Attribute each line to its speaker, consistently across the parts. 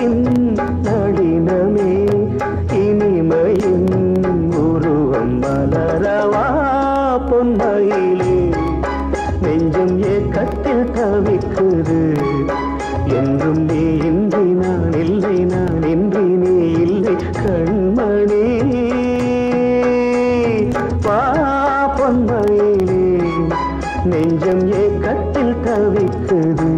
Speaker 1: இளமையின் நளினமே இனிமையின் உருவம் மலரவா பொன்மையிலே. நெஞ்சம் ஏக்கத்தில் தவிக்குது என்றும் நீ இன்றி நான் இல்லை நான் இன்றி நீ இல்லை கண்மணி. வா பொன்மையிலே நெஞ்சம் ஏக்கத்தில் தவிக்குது.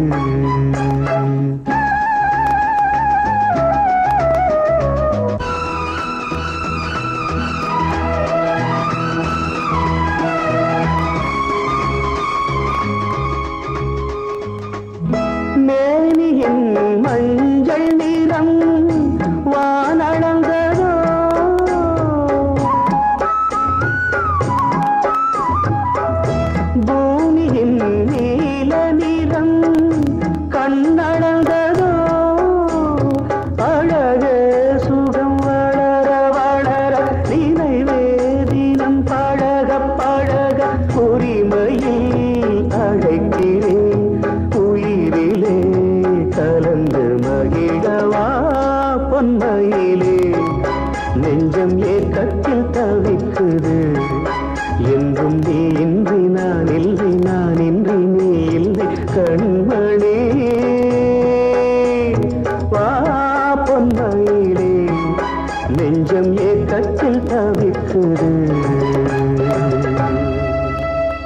Speaker 1: உரிமையில் அழைக்கிறேன் உயிரிலே கலந்து மகிழவா பொன்மையிலே. நெஞ்சம் ஏக்கத்தில் தவிக்குது? என்றும் நீ இன்றி நான் இல்லை நான் இன்றி நீ இல்லை. கண்மணி வா பொன்மையிலே. நெஞ்சம் ஏக்கத்தில் தவிக்குது?